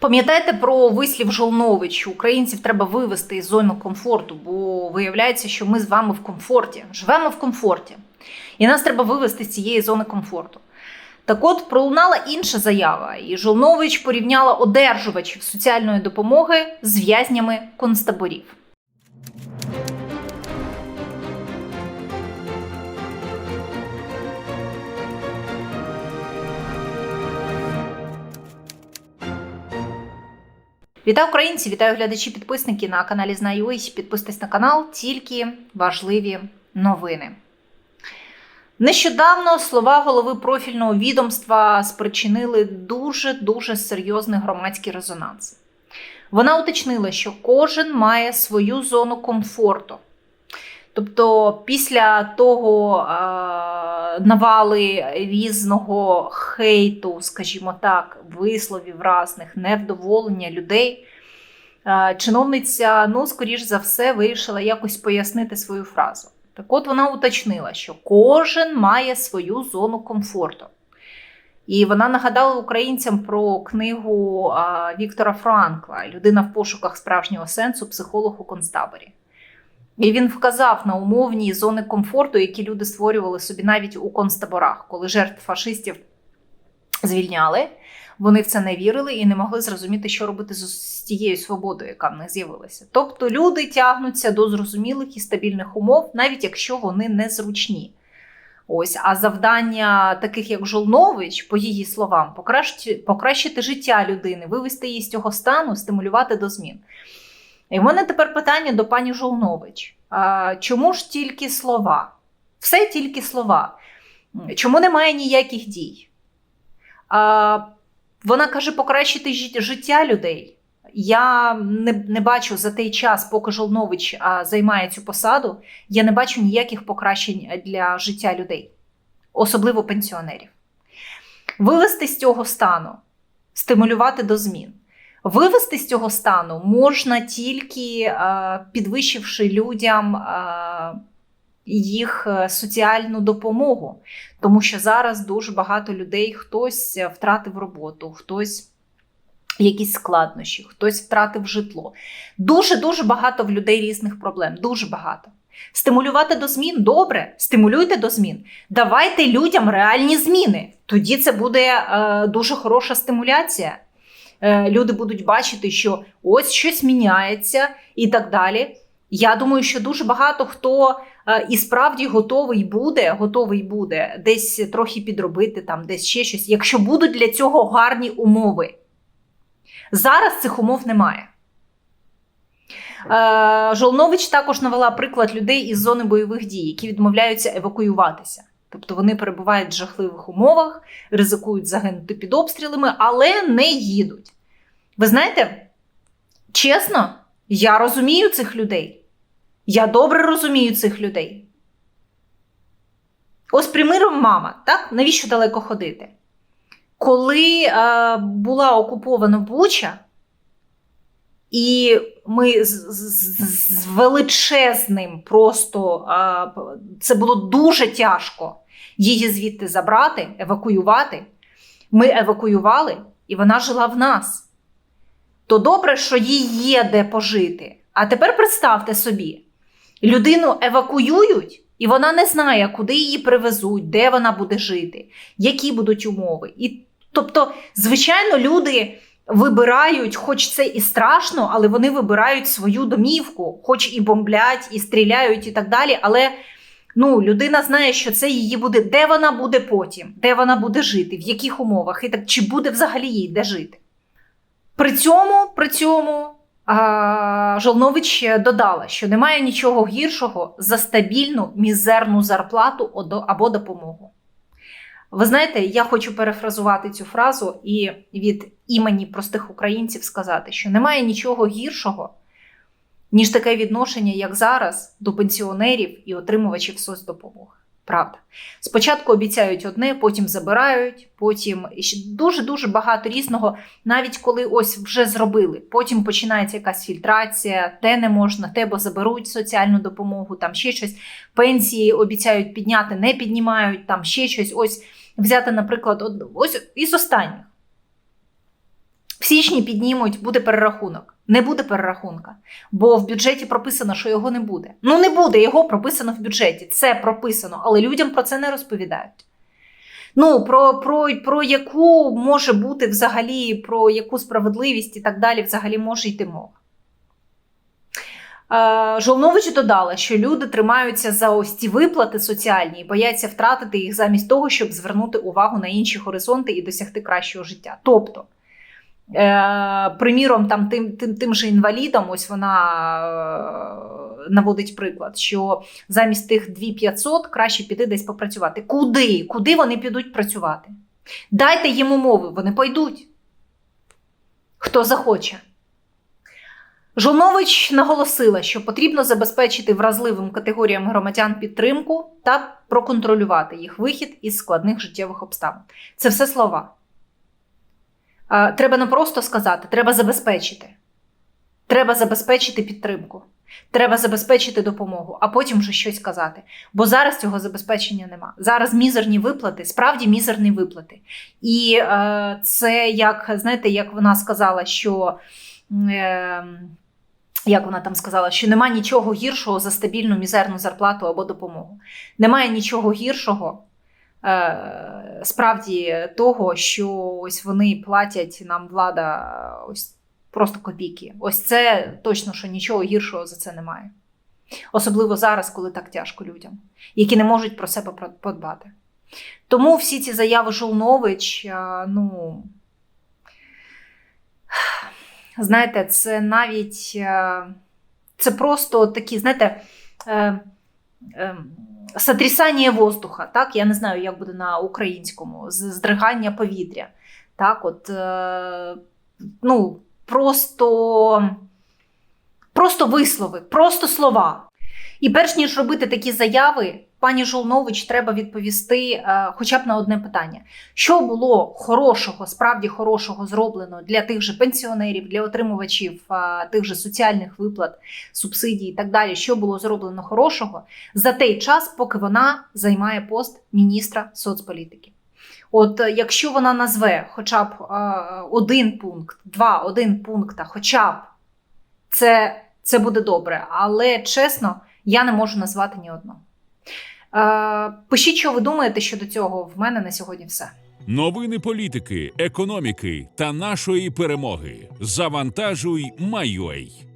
Пам'ятаєте про вислів Жолнович? Українців треба вивести із зони комфорту, бо виявляється, що ми з вами в комфорті, живемо в комфорті, і нас треба вивести з цієї зони комфорту. Так от пролунала інша заява, і Жолнович порівняла одержувачів соціальної допомоги з в'язнями концтаборів. Вітаю українці, вітаю глядачі, підписники на каналі Знаю.ua. Підписуйтесь на канал, тільки важливі новини. Нещодавно слова голови профільного відомства спричинили дуже-дуже серйозний громадський резонанс. Вона уточнила, що кожен має свою зону комфорту. Тобто, після того навали різного хейту, скажімо так, висловів разних, невдоволення людей, е, чиновниця, ну, скоріш за все, вирішила якось пояснити свою фразу. Так от вона уточнила, що кожен має свою зону комфорту. І вона нагадала українцям про книгу Віктора Франкла Людина в пошуках справжнього сенсу, психолог у концтаборі. І він вказав на умовні зони комфорту, які люди створювали собі навіть у концтаборах, коли жертв фашистів звільняли. Вони в це не вірили і не могли зрозуміти, що робити з тією свободою, яка в них з'явилася. Тобто люди тягнуться до зрозумілих і стабільних умов, навіть якщо вони незручні. Ось, а завдання таких, як Жолнович, по її словам, покращити, покращити життя людини, вивести її з цього стану, стимулювати до змін. І в мене тепер питання до пані Жолнович. А, чому ж тільки слова? Все тільки слова. Чому немає ніяких дій? А, вона каже, покращити життя людей. Я не, не бачу за той час, поки Жолнович а, займає цю посаду, я не бачу ніяких покращень для життя людей, особливо пенсіонерів. Вивести з цього стану, стимулювати до змін. Вивести з цього стану можна тільки е, підвищивши людям е, їх е, соціальну допомогу, тому що зараз дуже багато людей хтось втратив роботу, хтось якісь складнощі, хтось втратив житло. Дуже дуже багато в людей різних проблем. Дуже багато. Стимулювати до змін добре, стимулюйте до змін. Давайте людям реальні зміни. Тоді це буде дуже хороша стимуляція. Е, люди будуть бачити, що ось щось міняється і так далі. Я думаю, що дуже багато хто е, і справді готовий буде, готовий буде десь трохи підробити, там, десь ще щось, якщо будуть для цього гарні умови. Зараз цих умов немає. Е, Жолнович також навела приклад людей із зони бойових дій, які відмовляються евакуюватися. Тобто вони перебувають в жахливих умовах, ризикують загинути під обстрілами, але не їдуть. Ви знаєте, чесно, я розумію цих людей. Я добре розумію цих людей. Ось, приміром, мама, так? Навіщо далеко ходити? Коли е, була окупована Буча, і ми з, з, з величезним просто це було дуже тяжко її звідти забрати, евакуювати. Ми евакуювали, і вона жила в нас. То добре, що їй є де пожити. А тепер представте собі, людину евакуюють, і вона не знає, куди її привезуть, де вона буде жити, які будуть умови. І, тобто, звичайно, люди вибирають, хоч це і страшно, але вони вибирають свою домівку, хоч і бомблять, і стріляють, і так далі. Але ну, людина знає, що це її буде, де вона буде потім, де вона буде жити, в яких умовах, і так чи буде взагалі їй де жити. При цьому, при цьому. Жолнович додала, що немає нічого гіршого за стабільну мізерну зарплату або допомогу. Ви знаєте, я хочу перефразувати цю фразу і від імені простих українців сказати, що немає нічого гіршого, ніж таке відношення, як зараз, до пенсіонерів і отримувачів соцдопомоги. Правда. Спочатку обіцяють одне, потім забирають, потім дуже-дуже багато різного, навіть коли ось вже зробили. Потім починається якась фільтрація, те не можна, те, бо заберуть соціальну допомогу, там ще щось. Пенсії обіцяють підняти, не піднімають, там ще щось. Ось взяти, наприклад, одну ось із останніх. В січні піднімуть, буде перерахунок. Не буде перерахунка, бо в бюджеті прописано, що його не буде. Ну не буде, його прописано в бюджеті. Це прописано, але людям про це не розповідають. Ну, про, про, про яку може бути взагалі, про яку справедливість і так далі взагалі може йти мова. Е, Жолнович додала, що люди тримаються за ось ці виплати соціальні і бояться втратити їх замість того, щоб звернути увагу на інші горизонти і досягти кращого життя. Тобто, е, приміром, там тим, тим, тим же інвалідам, ось вона е, наводить приклад, що замість тих 2500 краще піти десь попрацювати. Куди? Куди вони підуть працювати? Дайте їм умови, вони пойдуть. Хто захоче. Жолнович наголосила, що потрібно забезпечити вразливим категоріям громадян підтримку та проконтролювати їх вихід із складних життєвих обставин. Це все слова. Треба не просто сказати, треба забезпечити. Треба забезпечити підтримку. Треба забезпечити допомогу, а потім вже щось казати. Бо зараз цього забезпечення нема. Зараз мізерні виплати, справді мізерні виплати. І е, це як, знаєте, як вона сказала, що. Е, як вона там сказала, що нема нічого гіршого за стабільну мізерну зарплату або допомогу. Немає нічого гіршого е, справді того, що ось вони платять нам влада ось просто копійки. Ось це точно, що нічого гіршого за це немає. Особливо зараз, коли так тяжко людям, які не можуть про себе подбати. Тому всі ці заяви Жолнович, е, ну. Знаєте, це навіть е, це просто такі, знаєте, е, е, сотрясання воздуха, так? Я не знаю, як буде на українському, здригання повітря. Так, от, ну, просто, просто вислови, просто слова. І перш ніж робити такі заяви, пані Жолнович треба відповісти е, хоча б на одне питання: що було хорошого, справді хорошого зроблено для тих же пенсіонерів, для отримувачів е, тих же соціальних виплат, субсидій і так далі, що було зроблено хорошого за той час, поки вона займає пост міністра соцполітики. От е, якщо вона назве хоча б один пункт, два, один пункт, а хоча б це, це буде добре. Але чесно, я не можу назвати ні одного. Е, пишіть, що ви думаєте щодо цього. В мене на сьогодні все. Новини політики, економіки та нашої перемоги. Завантажуй, Майой.